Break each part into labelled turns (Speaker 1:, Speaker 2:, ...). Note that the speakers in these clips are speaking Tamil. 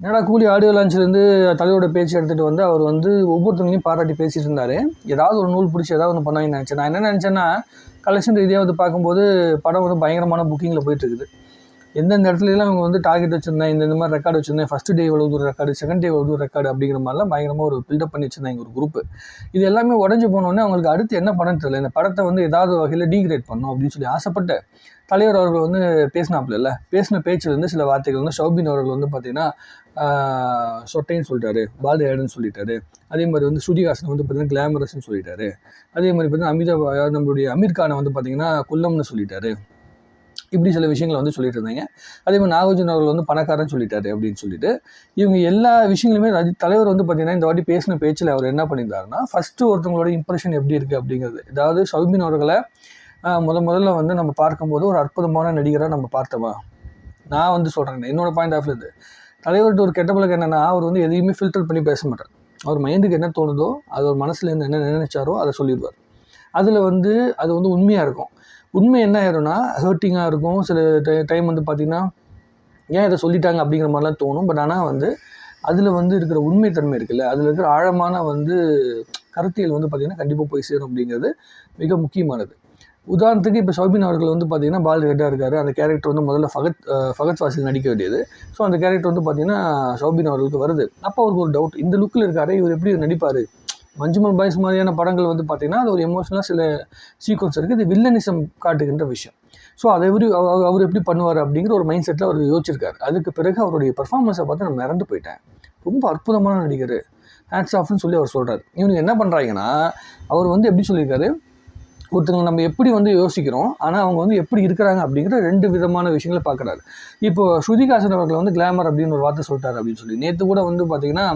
Speaker 1: என்னடா கூலி ஆடியோ லான்ச்லேருந்து தலையோட பேச்சு எடுத்துகிட்டு வந்து அவர் வந்து ஒவ்வொருத்தவங்களையும் பாராட்டி பேசிட்டு இருந்தார். ஏதாவது ஒரு நூல் பிடிச்சி ஏதாவது ஒன்று பண்ணாங்கன்னு நினச்சேன். நான் என்ன நினச்சேன்னா கலெக்ஷன் ரீதியாக வந்து பார்க்கும்போது படம் வந்து பயங்கரமான புக்கிங்கில் போயிட்டுருக்குது எந்தெந்த இடத்துலலாம் அவங்க வந்து டார்கெட் வச்சுருந்தேன் இந்த இந்த மாதிரி ரெக்கார்டு வச்சிருந்தேன் ஃபஸ்ட் டே எவ்வளோ தூரம் ரெக்கார்டு செகண்ட் டே எவ்வளோ தூரம் ரெக்கார்டு அப்படிங்கிற மாதிரிலாம் பயங்கரமாக ஒரு பில்டப் பண்ணி வச்சிருந்தாங்க ஒரு குரூப் இது எல்லாமே உடஞ்சி போனோடனே அவங்களுக்கு அடுத்து என்ன பண்ண தெரியல. இந்த படத்தை வந்து ஏதாவது வகையில் டீக்ரேட் பண்ணணும் அப்படின்னு சொல்லி ஆசைப்பட்ட தலைவர் அவர்கள் வந்து பேசினாப்புல இல்லை. பேசின பேச்சில் இருந்து சில வார்த்தைகள் வந்து ஷௌபின் அவர்கள் வந்து பார்த்தீங்கன்னா சொட்டைன்னு சொல்லிட்டாரு பால்டேடுன்னு சொல்லிட்டாரு. அதே மாதிரி வந்து ஸ்ருதிஹாசன் வந்து பார்த்தீங்கன்னா கிளாமரஸ்னு சொல்லிட்டாரு. அதே மாதிரி பார்த்தீங்கன்னா அமிதாப் நம்மளுடைய அமீர் கானை வந்து பார்த்தீங்கன்னா குல்லம்னு சொல்லிட்டாரு. இப்படி சில விஷயங்களை வந்து சொல்லிட்டு இருந்தாங்க. அதே மாதிரி நாகார்ஜுன அவர்கள் வந்து பணக்காரன் சொல்லிட்டாரு அப்படின்னு சொல்லிட்டு இவங்க எல்லா விஷயங்களுமே ரஜி தலைவர் வந்து பார்த்தீங்கன்னா இந்த வாட்டி பேசின பேச்சில் அவர் என்ன பண்ணியிருந்தாருன்னா ஃபஸ்ட்டு ஒருத்தவங்களோட இம்ப்ரெஷன் எப்படி இருக்குது அப்படிங்கிறது. அதாவது சௌபின் அவர்களை முத முதல்ல வந்து நம்ம பார்க்கும்போது ஒரு அற்புதமான நடிகராக நம்ம பார்த்தோமா? நான் வந்து சொல்கிறேன் என்னோட பாயிண்ட் ஆஃப் இது. தலைவர்கிட்ட ஒரு கெட்ட பழக்கம் என்னென்னா அவர் வந்து எதையுமே ஃபில்டர் பண்ணி பேச மாட்டார். அவர் மைண்டுக்கு என்ன தோணுதோ அது ஒரு மனசில் இருந்து என்ன நினைச்சாரோ அதை சொல்லிடுவார். அதில் வந்து அது வந்து உண்மையாக இருக்கும். உண்மை என்ன ஆயிரும்னா ஹர்ட்டிங்காக இருக்கும். சில டைம் வந்து பார்த்திங்கன்னா ஏன் இதை சொல்லிட்டாங்க அப்படிங்கிற மாதிரிலாம் தோணும். பட் ஆனால் வந்து அதில் வந்து இருக்கிற உண்மைத்தன்மை இருக்குல்ல அதில் இருக்கிற ஆழமான வந்து கருத்தியல் வந்து பார்த்திங்கன்னா கண்டிப்பாக போய் சேரும் அப்படிங்கிறது மிக முக்கியமானது. உதாரணத்துக்கு இப்போ சௌபின் அவர்கள் வந்து பார்த்திங்கன்னா பால் ரெட்டாக இருக்கார். அந்த கேரக்டர் வந்து முதல்ல ஃபகத் ஃபகத் வாசில் நடிக்க வேண்டியது. ஸோ அந்த கேரக்டர் வந்து பார்த்தீங்கன்னா சௌபின் அவர்களுக்கு வருது. அப்போ அவருக்கு ஒரு டவுட் இந்த லுக்கில் இருக்காரு இவர் எப்படி நடிப்பார்? மஞ்சுமல் பாய்ஸ் மாதிரியான படங்கள் வந்து பார்த்திங்கன்னா அது ஒரு எமோஷனலாக சில சீக்வன்ஸ் இருக்குது இது வில்லனிசம் காட்டுகின்ற விஷயம். ஸோ அதை எப்படி அவர் எப்படி பண்ணுவார் அப்படிங்கிற ஒரு மைண்ட் செட்டில் அவர் யோசிச்சிருக்காரு. அதுக்கு பிறகு அவருடைய பர்ஃபார்மன்ஸை பார்த்து நான் மிரண்டு போயிட்டேன். ரொம்ப அற்புதமான நடிகர். ஹேட்ஸ் ஆஃப்னு சொல்லி அவர் சொல்கிறார் இவனுக்கு என்ன பண்ணுறாங்கன்னா அவர் வந்து எப்படி சொல்லியிருக்காரு? ஒருத்தங்க நம்ம எப்படி வந்து யோசிக்கிறோம் ஆனால் அவங்க வந்து எப்படி இருக்கிறாங்க அப்படிங்கிற ரெண்டு விதமான விஷயங்களை பார்க்குறாரு. இப்போ ஸ்ருதிகாசன் அவர்கள் வந்து கிளாமர் அப்படின்னு ஒரு வார்த்தை சொல்லிட்டாரு அப்படின்னு சொல்லி. நேற்று கூட வந்து பார்த்திங்கன்னா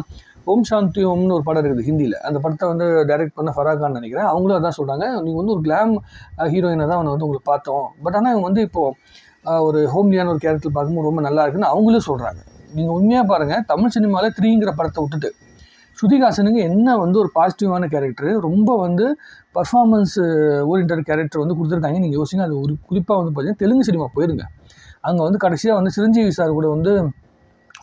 Speaker 1: ஓம் சாந்தி ஓம்னு ஒரு படம் இருக்குது ஹிந்தியில். அந்த படத்தை வந்து டைரக்ட் பண்ண ஃபராகான் நினைக்கிறேன். அவங்களும் அதான் சொல்கிறாங்க நீங்கள் வந்து ஒரு கிளாம் ஹீரோயினை தான் அவனை வந்து உங்களுக்கு பார்த்தோம். பட் ஆனால் இவங்க வந்து இப்போது ஒரு ஹோம்லியான ஒரு கேரக்டர் பார்க்கும்போது ரொம்ப நல்லா இருக்குன்னு அவங்களும் சொல்கிறாங்க நீங்கள் உண்மையாக பாருங்கள் தமிழ் சினிமாவில் த்ரீங்கிற படத்தை விட்டுட்டு ஸ்ருதிகாசனுக்கு என்ன வந்து ஒரு பாசிட்டிவான கேரக்டர் ரொம்ப வந்து பர்ஃபார்மன்ஸ் ஓரியன்ட் கேரக்டர் வந்து கொடுத்துருக்காங்க நீங்கள் யோசிங்க. அது ஒரு குறிப்பாக வந்து பார்த்தீங்கன்னா தெலுங்கு சினிமா போயிருங்க. அங்கே வந்து கடைசியாக வந்து சிரஞ்சீவி சார் கூட வந்து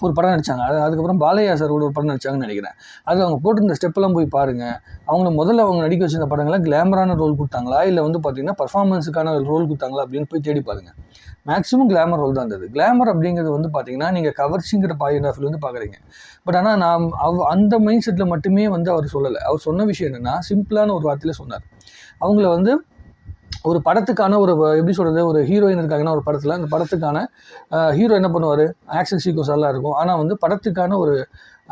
Speaker 1: ஒரு படம் நடித்தாங்க அது அதுக்கப்புறம் பாலையா சார் கூட ஒரு படம் நடிச்சாங்கன்னு நினைக்கிறேன். அது அவங்க போட்டிருந்த ஸ்டெப்பெல்லாம் போய் பாருங்கள் அவங்கள முதல்ல அவங்க நடிக்க வச்சிருந்த படங்கள்லாம் கிளாமரான ரோல் கொடுத்தாங்களா? இல்லை வந்து பார்த்தீங்கன்னா பர்ஃபார்மன்ஸுக்கான ரோல் கொடுத்தாங்களா? அப்படின்னு போய் தேடி பாருங்கள் மேக்ஸிமம் கிளாமர் ரோல் தான் இருந்தது. கிளாமர் அப்படிங்கிறது வந்து பார்த்தீங்கன்னா நீங்கள் கவர்ச்சிங்கிற பாயிண்ட் ஆஃப் வந்து பார்க்குறீங்க பட் ஆனால் நான் அவ் அந்த மைண்ட் செட்டில் மட்டுமே வந்து அவர் சொல்லலை. அவர் சொன்ன விஷயம் என்னென்னா சிம்பிளான ஒரு வார்த்தையில் சொன்னார். அவங்கள வந்து ஒரு படத்துக்கான ஒரு எப்படி சொல்கிறது ஒரு ஹீரோயின் இருக்காங்கன்னா ஒரு படத்தில் அந்த படத்துக்கான ஹீரோ என்ன பண்ணுவார்? ஆக்ஷன் சீக்வன்ஸ் எல்லாம் இருக்கும். ஆனால் வந்து படத்துக்கான ஒரு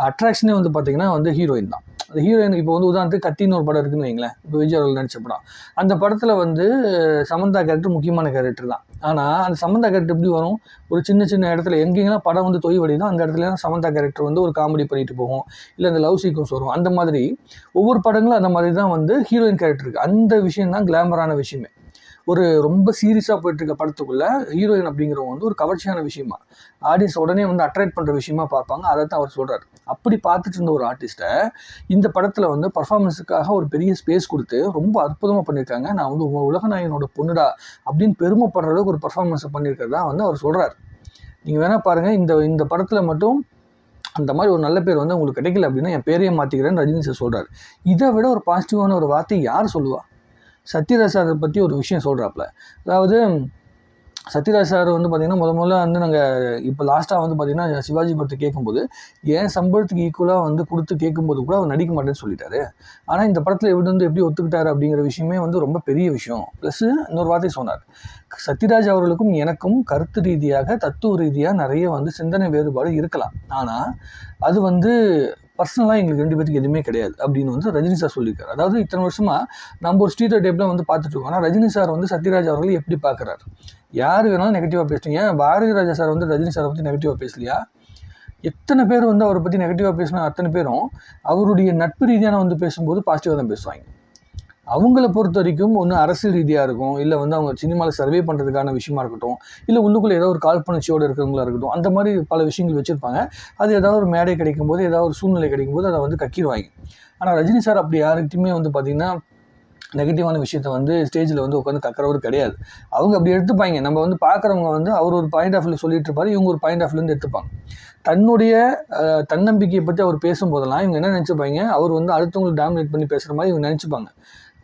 Speaker 1: அட்ராக்ஷனே வந்து பார்த்தீங்கன்னா வந்து ஹீரோயின் தான். அந்த ஹீரோயின் இப்போ வந்து உதாரணத்துக்கு கத்தின்னு ஒரு படம் இருக்குன்னு வைங்களேன். இப்போ விஜய் அவர்கள் நடிச்ச படம். அந்த படத்தில் வந்து சமந்தா கேரக்டர் முக்கியமான கேரக்டர் தான். ஆனால் அந்த சமந்தா கேரக்டர் எப்படி வரும்? ஒரு சின்ன சின்ன இடத்துல எங்கெங்கெல்லாம் படம் வந்து தொய் வடிதோ அந்த இடத்துல சமந்தா கேரக்டர் வந்து ஒரு காமெடி பண்ணிட்டு போகும். இல்லை அந்த லவ் சீக்வன்ஸ் வரும். அந்த மாதிரி ஒவ்வொரு படங்களும் அந்த மாதிரி தான் வந்து ஹீரோயின் கேரக்டருக்கு அந்த விஷயம் தான் கிளாமரான விஷயமே. ஒரு ரொம்ப சீரியஸாக போயிட்டு இருக்க ஹீரோயின் அப்படிங்கிறவங்க வந்து ஒரு கவர்ச்சியான விஷயமா. ஆடியன்ஸ் உடனே வந்து அட்ராக்ட் பண்ணுற விஷயமா பார்ப்பாங்க. அதை தான் அவர் சொல்கிறார் அப்படி பார்த்துட்டு இருந்த ஒரு ஆர்டிஸ்ட்டை இந்த படத்தில் வந்து பர்ஃபார்மன்ஸுக்காக ஒரு பெரிய ஸ்பேஸ் கொடுத்து ரொம்ப அற்புதமாக பண்ணியிருக்காங்க நான் வந்து உங்க உலகநாயகனோட பொண்ணுடா அப்படின்னு பெருமைப்படுற அளவுக்கு ஒரு பர்ஃபார்மன்ஸை பண்ணியிருக்கிறதா வந்து அவர் சொல்கிறார் நீங்கள் வேணால் பாருங்கள் இந்த இந்த படத்தில் மட்டும் அந்த மாதிரி ஒரு நல்ல பேர் வந்து உங்களுக்கு கிடைக்கல அப்படின்னா என் பேரையே மாற்றிக்கிறேன்னு ரஜினி சார் சொல்கிறார் இதை விட ஒரு பாசிட்டிவான ஒரு வார்த்தை யார் சொல்லுவா? சத்யராஜ் சாரை பற்றி ஒரு விஷயம் சொல்கிறாப்புல அதாவது சத்யராஜ் சார் வந்து பார்த்திங்கன்னா முத முதல்ல வந்து நாங்கள் இப்போ லாஸ்ட்டாக வந்து பார்த்திங்கன்னா சிவாஜி படத்தை கேட்கும்போது ஏன் சம்பளத்துக்கு ஈக்குவலாக வந்து கொடுத்து கேட்கும்போது கூட அவர் நடிக்க மாட்டேன்னு சொல்லிட்டாரு. ஆனால் இந்த படத்தில் எப்படி வந்து எப்படி ஒத்துக்கிட்டாரு அப்படிங்கிற விஷயமே வந்து ரொம்ப பெரிய விஷயம். ப்ளஸ் இன்னொரு வார்த்தை சொன்னார். சத்யராஜ் அவர்களுக்கும் எனக்கும் கருத்து ரீதியாக தத்துவ ரீதியாக நிறைய வந்து சிந்தனை வேறுபாடு இருக்கலாம். ஆனால் அது வந்து பர்சனலாக எங்களுக்கு ரெண்டு பேருக்கு எதுவுமே கிடையாது அப்படின்னு வந்து ரஜினி சார் சொல்லியிருக்காரு. அதாவது இத்தனை வருஷமாக நம்ம ஒரு ஸ்டீரியோ டைப்பில் வந்து பார்த்துட்டு இருக்கோம். ஆனால் ரஜினி சார் வந்து சத்யராஜ் அவர்களை எப்படி பார்க்குறாரு? யார் வேணாலும் நெகட்டிவாக பேசுறீங்க. பாரதி ராஜா சார் வந்து ரஜினி சாரை பற்றி நெகட்டிவாக பேசலையா? எத்தனை பேர் வந்து அவரை பற்றி நெகட்டிவாக பேசினா அத்தனை பேரும் அவருடைய நட்பு ரீதியான வந்து பேசும்போது பாசிட்டிவாக தான் பேசுவாங்க. அவங்கள பொறுத்த வரைக்கும் ஒன்று அரசியல் ரீதியாக இருக்கும் இல்லை வந்து அவங்க சினிமாவில் சர்வே பண்ணுறதுக்கான விஷயமா இருக்கட்டும் இல்லை உள்ளுக்குள்ளே ஏதோ ஒரு காழ்ப்புணர்ச்சியோடு இருக்கிறவங்களா இருக்கட்டும் அந்த மாதிரி பல விஷயங்கள் வச்சுருப்பாங்க. அது ஏதாவது ஒரு மேடை கிடைக்கும் போது ஏதாவது ஒரு சூழ்நிலை கிடைக்கும் போது அதை வந்து கக்கிடுவாங்க. ஆனால் ரஜினி சார் அப்படி யாருக்கிட்டையுமே வந்து பார்த்திங்கன்னா நெகட்டிவான விஷயத்த வந்து ஸ்டேஜில் வந்து உட்காந்து கக்கிறவர் கிடையாது. அவங்க அப்படி எடுத்துப்பாங்க. நம்ம வந்து பார்க்குறவங்க வந்து அவர் ஒரு பாயிண்ட் ஆஃப் வியூ சொல்லிட்டு இருப்பாரு இவங்க ஒரு பாயிண்ட் ஆஃப் வியூலேருந்து எடுத்துப்பாங்க. தன்னுடைய தன்னம்பிக்கையை பற்றி அவர் பேசும்போதெல்லாம் இவங்க என்ன நினச்சிப்பாங்க? அவர் வந்து அடுத்தவங்களை டாமினேட் பண்ணி பேசுகிற மாதிரி இவங்க நினச்சிப்பாங்க.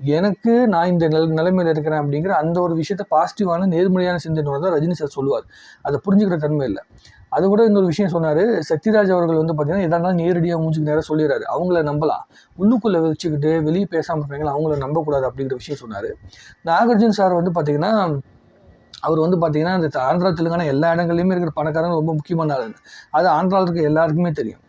Speaker 1: எனக்கு நான் இந்த நில நிலைமையில் இருக்கிறேன் அப்படிங்கிற அந்த ஒரு விஷயத்த பாசிட்டிவான நேர்மறையான சிந்தனையோட தான் ரஜினி சார் சொல்லுவார். அதை புரிஞ்சுக்கிற தன்மை இல்லை. அது கூட இன்னொரு விஷயம் சொன்னார் சத்யராஜ் அவர்கள் வந்து பார்த்தீங்கன்னா எதா இருந்தாலும் நேரடியாக மூஞ்சுக்கு நேராக சொல்லிடுறாரு. அவங்கள நம்பலாம். உள்ளுக்குள்ளே வச்சுக்கிட்டு வெளியே பேசாமல் இருப்பாங்களா அவங்கள நம்பக்கூடாது அப்படிங்கிற விஷயம் சொன்னார். நாகார்ஜுன் சார் வந்து பார்த்தீங்கன்னா அவர் வந்து பார்த்தீங்கன்னா இந்த ஆந்திரா தெலுங்கானா எல்லா இடங்கள்லையுமே இருக்கிற பணக்காரங்க ரொம்ப முக்கியமான ஆளுங்க. அது ஆந்திராவில் இருக்க எல்லாருக்குமே தெரியும்.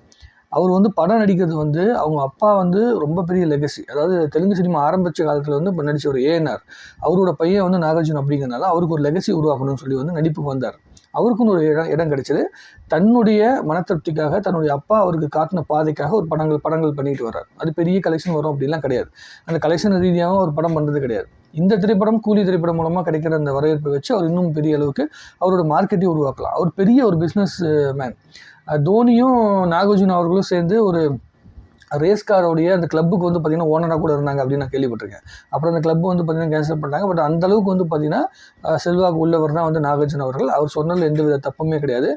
Speaker 1: அவர் வந்து படம் நடிக்கிறது வந்து அவங்க அப்பா வந்து ரொம்ப பெரிய லெகசி அதாவது தெலுங்கு சினிமா ஆரம்பித்த காலத்தில் வந்து இப்போ நடித்த ஒரு ஏஎன்ஆர் அவரோட பையன் வந்து நாகார்ஜுன் அப்படிங்கிறனால அவருக்கு ஒரு லெகசி உருவாக்கணும்னு சொல்லி வந்து நடிப்புக்கு வந்தார். அவருக்குன்னு ஒரு இடம் இடம் கிடைச்சது. தன்னுடைய மனத்திருப்திக்காக தன்னுடைய அப்பா அவருக்கு காட்டின பாதைக்காக ஒரு படங்கள் படங்கள் பண்ணிட்டு வர்றார். அது பெரிய கலெக்ஷன் வரும் அப்படிலாம் கிடையாது. அந்த கலெக்ஷன் ரீதியாகவும் ஒரு படம் பண்ணுறது கிடையாது. இந்த திரைப்படம் கூலி திரைப்படம் மூலமாக கிடைக்கிற அந்த வரவேற்பை வச்சு அவர் இன்னும் பெரிய அளவுக்கு அவரோட மார்க்கெட்டை உருவாக்கலாம். அவர் பெரிய ஒரு பிஸ்னஸ் uh, மேன் தோனியும் நாகார்ஜுன் அவர்களும் சேர்ந்து ஒரு ரேஸ் காரோடைய அந்த கிளப்புக்கு வந்து பார்த்தீங்கன்னா ஓனராக கூட இருந்தாங்க அப்படின்னு நான் கேள்விப்பட்டிருக்கேன். அப்புறம் அந்த கிளப் வந்து பார்த்தீங்கன்னா கேன்சல் பண்ணாங்க பட் அந்த அளவுக்கு வந்து பார்த்திங்கன்னா செல்வாக்கு உள்ளவர் தான் வந்து நாகார்ஜுன் அவர்கள். அவர் சொன்னதில் எந்த வித தப்புமே கிடையாது.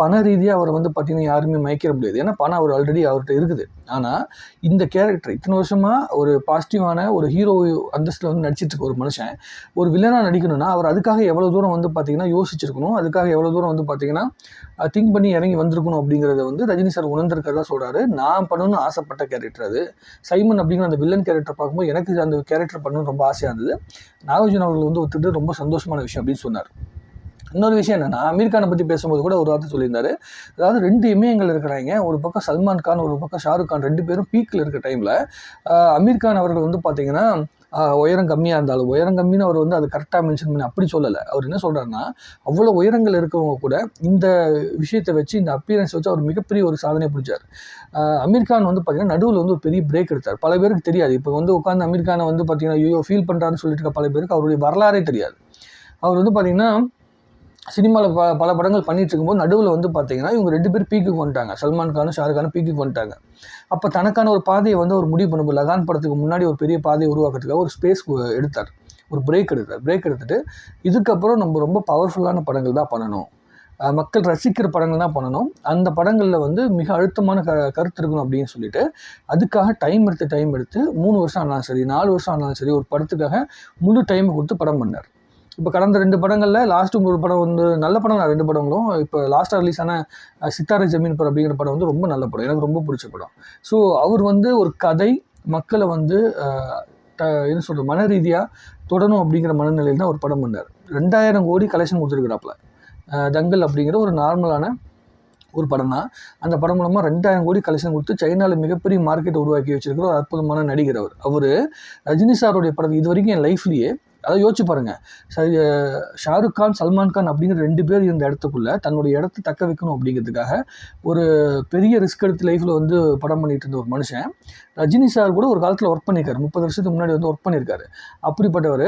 Speaker 1: பண ரீதியாக அவரை வந்து பார்த்தீங்கன்னா யாருமே மயக்கிற முடியாது. ஏன்னா பணம் அவர் ஆல்ரெடி அவர்கிட்ட இருக்குது. ஆனால் இந்த கேரக்டர் இத்தனை வருஷமாக ஒரு பாசிட்டிவான ஒரு ஹீரோ அந்தஸ்தில் வந்து நடிச்சிட்டு இருக்க ஒரு மனுஷன் ஒரு வில்லனாக நடிக்கணும்னா அவர் அதுக்காக எவ்வளோ தூரம் வந்து பார்த்திங்கன்னா யோசிச்சிருக்கணும். அதுக்காக எவ்வளோ தூரம் வந்து பார்த்திங்கன்னா திங்க் பண்ணி இறங்கி வந்திருக்கணும் அப்படிங்கிறத வந்து ரஜினி சார் உணர்ந்திருக்கிறதா சொல்கிறாரு நான் பண்ணணும்னு ஆசைப்பட்ட கேரக்டர் அது. சைமன் அப்படிங்கிற அந்த வில்லன் கேரக்டர் பார்க்கும்போது எனக்கு அந்த கேரக்டர் பண்ணணும்னு ரொம்ப ஆசையாக இருந்தது. நாகார்ஜுன் அவர்கள் வந்து ஒத்துட்டு ரொம்ப சந்தோஷமான விஷயம் அப்படின்னு சொன்னார். இன்னொரு விஷயம் என்னன்னா அமீர் கானை பற்றி பேசும்போது கூட ஒரு வார்த்தை சொல்லியிருந்தாரு. அதாவது ரெண்டு இமயங்கள் இருக்கிறாங்க. ஒரு பக்கம் சல்மான் கான் ஒரு பக்கம் ஷாருக் கான். ரெண்டு பேரும் பீக்கில் இருக்க டைமில் அமீர் கான் அவர்கள் வந்து பார்த்தீங்கன்னா உயரம் கம்மியாக இருந்தாலும் உயரம் கம்மின்னு அவர் வந்து அது கரெக்டாக மென்ஷன் பண்ணி அப்படி சொல்லலை. அவர் என்ன சொல்கிறாருன்னா அவ்வளோ உயரங்கள் இருக்கவங்க கூட இந்த விஷயத்தை வச்சு இந்த அப்பியரன்ஸ் வச்சு அவர் மிகப்பெரிய ஒரு சாதனை பிடிச்சார். அமீர்கான் அமீர் கான் வந்து பார்த்திங்கன்னா நடுவில் வந்து ஒரு பெரிய பிரேக் எடுத்தார். பல பேருக்கு தெரியாது. இப்போ வந்து உட்காந்து அமீர் கானை வந்து பார்த்தீங்கன்னா ஐயோ ஃபீல் பண்ணுறாருன்னு சொல்லிட்டு இருக்க பல பேருக்கு அவருடைய வரலாறே தெரியாது. அவர் வந்து பார்த்திங்கன்னா சினிமாவில் ப பல படங்கள் பண்ணிகிட்டு இருக்கும்போது நடுவில் வந்து பார்த்தீங்கன்னா இவங்க ரெண்டு பேர் பீக்குக்கு வந்துட்டாங்க. சல்மான் கானும் ஷாருக் கானும் பீக்குக்கு வந்துட்டாங்க. அப்போ தனக்கான ஒரு பாதையை வந்து ஒரு முடிவு பண்ணும்போது லகான் படத்துக்கு முன்னாடி ஒரு பெரிய பாதையை உருவாக்குறதுக்காக ஒரு ஸ்பேஸ் எடுத்தார். ஒரு பிரேக் எடுத்தார். பிரேக் எடுத்துகிட்டு இதுக்கப்புறம் நம்ம ரொம்ப பவர்ஃபுல்லான படங்கள் தான் பண்ணணும். மக்கள் ரசிக்கிற படங்கள் தான் பண்ணணும். அந்த படங்களில் வந்து மிக அழுத்தமான க கருத்து இருக்கணும் அப்படின்னு சொல்லிட்டு அதுக்காக டைம் எடுத்து டைம் எடுத்து மூணு வருஷம் ஆனாலும் சரி நாலு வருஷம் ஆனாலும் சரி ஒரு படத்துக்காக முழு டைம் கொடுத்து படம் பண்ணார். இப்போ கடந்த ரெண்டு படங்களில் லாஸ்ட்டு ஒரு படம் வந்து நல்ல படம் நான் ரெண்டு படங்களும். இப்போ லாஸ்ட்டாக ரிலீஸ் ஆன அஹ், சித்தாரை ஜமீன் பர் அப்படிங்கிற படம் வந்து ரொம்ப நல்ல படம். எனக்கு ரொம்ப பிடிச்ச படம். ஸோ அவர் வந்து ஒரு கதை மக்களை வந்து த- என்ன சொல்கிறது மன ரீதியாக தொடணும் அப்படிங்கிற மனநிலையில் தான் ஒரு படம் பண்ணார். ரெண்டாயிரம் கோடி கலெக்ஷன் கொடுத்துருக்குறாப்புல. தங்கல் அப்படிங்கிற ஒரு நார்மலான ஒரு படம் தான். அந்த படம் மூலமாக ரெண்டாயிரம் கோடி கலெக்ஷன் கொடுத்து சைனாவில் மிகப்பெரிய மார்க்கெட் உருவாக்கி வச்சிருக்கிற ஒரு அற்புதமான நடிகர் அவர். அவர் ரஜினி சாருடைய படம் இது வரைக்கும் என் லைஃப்லேயே அதை யோசிச்சு பாருங்கள் சரி ஷாருக் கான் சல்மான் கான் அப்படிங்கிற ரெண்டு பேர் இருந்த இடத்துக்குள்ளே தன்னுடைய இடத்த தக்க வைக்கணும் அப்படிங்கிறதுக்காக ஒரு பெரிய ரிஸ்க் எடுத்து லைஃப்பில் வந்து படம் பண்ணிகிட்டு இருந்த ஒரு மனுஷன் ரஜினி சார் கூட ஒரு காலத்தில் ஒர்க் பண்ணியிருக்காரு முப்பது வருஷத்துக்கு முன்னாடி வந்து ஒர்க் பண்ணியிருக்காரு அப்படிப்பட்டவர்.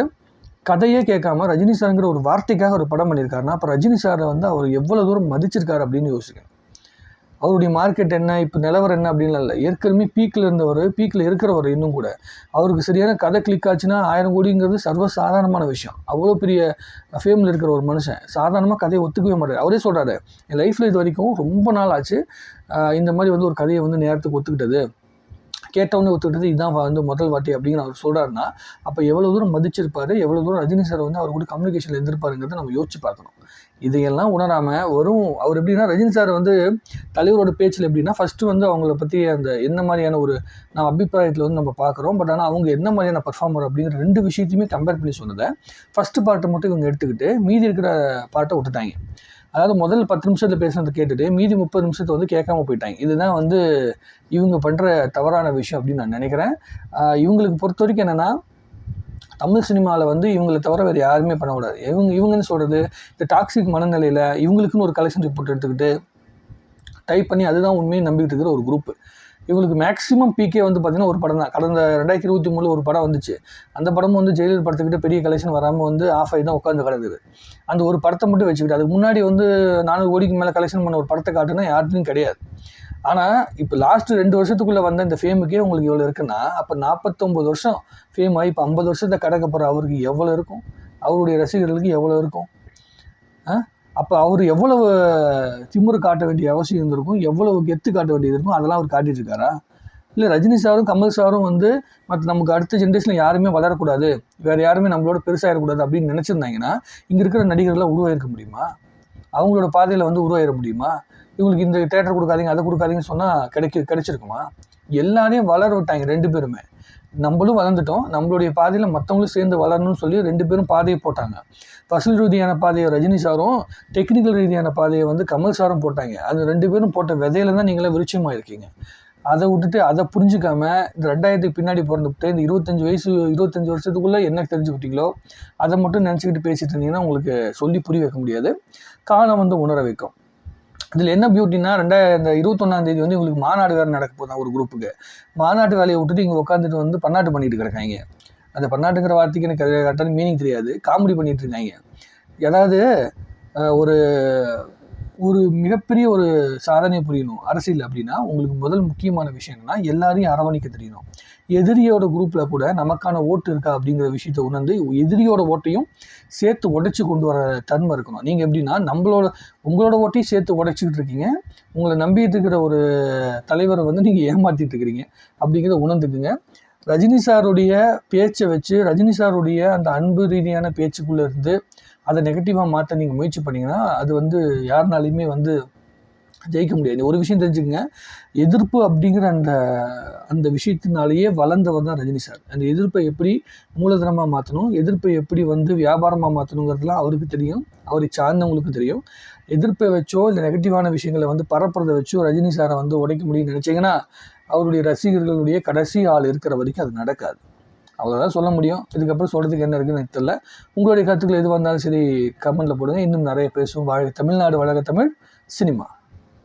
Speaker 1: கதையே கேட்காம ரஜினி சாருங்கிற ஒரு வார்த்தைக்காக ஒரு படம் பண்ணியிருக்காருன்னா அப்போ ரஜினி சாரை வந்து அவர் எவ்வளோ தூரம் மதிச்சிருக்காரு அப்படின்னு யோசிக்கணும் அவருடைய மார்க்கெட் என்ன இப்போ நிலவரம் என்ன அப்படின்லாம் இல்லை. ஏற்கனவே பீக்கில் இருந்தவர் பீக்கில் இருக்கிறவர் இன்னும் கூட. அவருக்கு சரியான கதை கிளிக் ஆச்சுன்னா ஆயிரம் கோடிங்கிறது சர்வ சாதாரணமான விஷயம். அவ்வளோ பெரிய ஃபேமில் இருக்கிற ஒரு மனுஷன். சாதாரணமாக கதையை ஒத்துக்கவே மாட்டார். அவரே சொல்கிறாரு என் லைஃப்பில் இது வரைக்கும் ரொம்ப நாள் ஆச்சு. இந்த மாதிரி வந்து ஒரு கதையை வந்து நேரத்துக்கு ஒத்துக்கிட்டது. கேட்டவனே ஒத்துக்கிட்டது இதுதான் வந்து முதல் வாட்டி அப்படின்னு அவர் சொல்கிறாருன்னா அப்போ எவ்வளோ தூரம் மதிச்சிருப்பார் எவ்வளோ தூரம் ரஜினி சார் வந்து அவர் கூட கம்யூனிகேஷனில் இருந்திருப்பாருங்கிறத நம்ம யோசிச்சு பார்க்கணும். இதையெல்லாம் உணராமல் வரும். அவர் எப்படின்னா ரஜினி சார் வந்து தலைவரோட பேச்சில் எப்படின்னா ஃபஸ்ட்டு வந்து அவங்கள பற்றி அந்த என்ன மாதிரியான ஒரு நம்ம அபிப்பிராயத்தில் வந்து நம்ம பார்க்குறோம். பட் ஆனால் அவங்க என்ன மாதிரியான பர்ஃபார்மர் அப்படிங்கிற ரெண்டு விஷயத்தையுமே கம்பேர் பண்ணி சொன்னதை ஃபஸ்ட்டு பாட்டை மட்டும் இவங்க எடுத்துக்கிட்டு மீதி இருக்கிற பாட்டை விட்டுட்டாங்க. அதாவது முதல் பத்து நிமிஷத்தில் பேசுனதை கேட்டுட்டு மீதி முப்பது நிமிஷத்தை வந்து கேட்காம போயிட்டாங்க. இதுதான் வந்து இவங்க பண்ணுற தவறான விஷயம் அப்படின்னு நான் நினைக்கிறேன். இவங்களுக்கு பொறுத்த வரைக்கும் என்னென்னா தமிழ் சினிமாவில் வந்து இவங்களை தவிர வேறு யாருமே பண்ணக்கூடாது. இவங்க இவங்கன்னு சொல்கிறது இந்த டாக்ஸிக் மனநிலையில் இவங்களுக்குன்னு ஒரு கலெக்ஷன் ரிப்போர்ட் எடுத்துக்கிட்டு டைப் பண்ணி அதுதான் உண்மையை நம்பிக்கிட்டு இருக்கிற ஒரு குரூப் இவங்களுக்கு மேக்ஸிமம் பிகே வந்து பார்த்தீங்கன்னா ஒரு படம் தான் கடந்த ரெண்டாயிரத்தி இருபத்தி மூணில் ஒரு படம் வந்துச்சு. அந்த படமும் வந்து ஜெயிலர் படத்துக்கிட்ட பெரிய கலெக்ஷன் வராமல் வந்து ஆஃப் ஆகி தான் உட்காந்து கிடக்குது அந்த ஒரு படத்தை மட்டும் வச்சுக்கிட்டு அதுக்கு முன்னாடி வந்து நானூறு கோடிக்கு மேலே கலெக்ஷன் பண்ண ஒரு படத்தை காட்டுனா யாருக்கும் கிடையாது. ஆனால் இப்போ லாஸ்ட்டு ரெண்டு வருஷத்துக்குள்ளே வந்த இந்த ஃபேமுக்கே உங்களுக்கு இவ்வளோ இருக்குன்னா அப்போ நாற்பத்தொம்பது வருஷம் ஃபேம் ஆகி இப்போ ஐம்பது வருஷத்தை கடக்க போகிற அவருக்கு எவ்வளோ இருக்கும்? அவருடைய ரசிகர்களுக்கு எவ்வளோ இருக்கும்? அப்போ அவர் எவ்வளவு திமிரு காட்ட வேண்டிய அவசியம் இருந்திருக்கும்? எவ்வளவு கெத்து காட்ட வேண்டியது இருக்கும்? அதெல்லாம் அவர் காட்டிட்டுருக்காரா இல்லை ரஜினி சாரும் கமல் சாரும் வந்து மற்ற நமக்கு அடுத்த ஜென்ரேஷனில் யாருமே வளரக்கூடாது வேறு யாருமே நம்மளோட பெருசாகிடக்கூடாது அப்படின்னு நினச்சிருந்தாங்கன்னா இங்கே இருக்கிற நடிகர்கள்லாம் உருவாயிருக்க முடியுமா? அவங்களோட பாதையில் வந்து உருவாயிட முடியுமா? இவங்களுக்கு இந்த தேட்டர் கொடுக்காதீங்க அதை கொடுக்காதீங்கன்னு சொன்னால் கிடைக்க கிடைச்சிருக்குமா? எல்லாரையும் வளர விட்டாங்க ரெண்டு பேருமே. நம்மளும் வளர்ந்துட்டோம். நம்மளுடைய பாதையில் மற்றவங்களும் சேர்ந்து வளரணும்னு சொல்லி ரெண்டு பேரும் பாதையை போட்டாங்க. வசூல் ரீதியான பாதையை ரஜினி சாரும் டெக்னிக்கல் ரீதியான பாதையை வந்து கமல் சாரும் போட்டாங்க. அது ரெண்டு பேரும் போட்ட விதையில தான் நீங்களே விருட்சமாக இருக்கீங்க. அதை விட்டுட்டு அதை புரிஞ்சுக்காம இந்த ரெண்டாயிரத்துக்கு பின்னாடி பிறந்துவிட்டு இந்த இருபத்தஞ்சி வயசு இருபத்தஞ்சி வருஷத்துக்குள்ளே என்ன தெரிஞ்சுக்கிட்டீங்களோ அதை மட்டும் நினச்சிக்கிட்டு பேசிட்டு இருந்தீங்கன்னா உங்களுக்கு சொல்லி புரிய வைக்க முடியாது. காலம் வந்து உணர வைக்கும். இதில் என்ன பியூட்டினா ரெண்டாயிரம் இந்த இருபத்தொன்னாம் தேதி வந்து உங்களுக்கு மாநாடு வேறு நடக்க போதான் ஒரு குரூப்புக்கு மாநாட்டு வேலையை விட்டுட்டு இங்கே உட்காந்துட்டு வந்து பன்னாட்டு பண்ணிட்டு கிடக்காங்க. அந்த பன்னாட்டுங்கிற வார்த்தைக்கு எனக்கு கரெக்டான மீனிங் தெரியாது. காமெடி பண்ணிட்டு இருக்காங்க. அதாவது ஒரு ஒரு மிகப்பெரிய ஒரு சாதனை புரியணும் அரசியல் அப்படின்னா உங்களுக்கு முதல் முக்கியமான விஷயம் என்னன்னா எல்லாரையும் அரவணைக்க தெரியணும் எதிரியோட குரூப்பில் கூட நமக்கான ஓட்டு இருக்கா அப்படிங்கிற விஷயத்த உணர்ந்து எதிரியோட ஓட்டையும் சேர்த்து உடைச்சு கொண்டு வர தன்மை இருக்கணும். நீங்கள் எப்படின்னா நம்மளோட உங்களோட ஓட்டையும் சேர்த்து உடைச்சிக்கிட்டு இருக்கீங்க. உங்களை நம்பிட்டு இருக்கிற ஒரு தலைவரை வந்து நீங்கள் ஏமாத்திட்டு இருக்கிறீங்க அப்படிங்கிறத உணர்ந்துக்குங்க. ரஜினி சாருடைய பேச்சை வச்சு ரஜினி சாருடைய அந்த அன்பு ரீதியான பேச்சுக்குள்ளே இருந்து அதை நெகட்டிவாக மாற்ற நீங்கள் முயற்சி பண்ணிங்கன்னா அது வந்து யாருனாலையுமே வந்து ஜெயிக்க முடியாது. ஒரு விஷயம் தெரிஞ்சுக்கங்க. எதிர்ப்பு அப்படிங்கிற அந்த அந்த விஷயத்தினாலேயே வளர்ந்தவர் தான் ரஜினி சார். அந்த எதிர்ப்பை எப்படி மூலதனமாக மாற்றணும் எதிர்ப்பை எப்படி வந்து வியாபாரமாக மாற்றணுங்கிறதுலாம் அவருக்கு தெரியும். அவரை சார்ந்தவங்களுக்கு தெரியும். எதிர்ப்பை வச்சோ இல்லை நெகட்டிவான விஷயங்களை வந்து பரப்புறதை வச்சோ ரஜினி சாரை வந்து உடைக்க முடியும்னு நினச்சிங்கன்னா அவருடைய ரசிகர்களுடைய கடைசி ஆள் இருக்கிற வரைக்கும் அது நடக்காது. அவ்வளோதான் சொல்ல முடியும். இதுக்கப்புறம் சொல்கிறதுக்கு என்ன இருக்குன்னு எனக்கு தெரியல. உங்களுடைய கருத்துக்கள் எது வந்தாலும் சரி கமெண்ட்டில் போடுங்க. இன்னும் நிறைய பேசும் வாழ்க தமிழ்நாடு வழக தமிழ் சினிமா.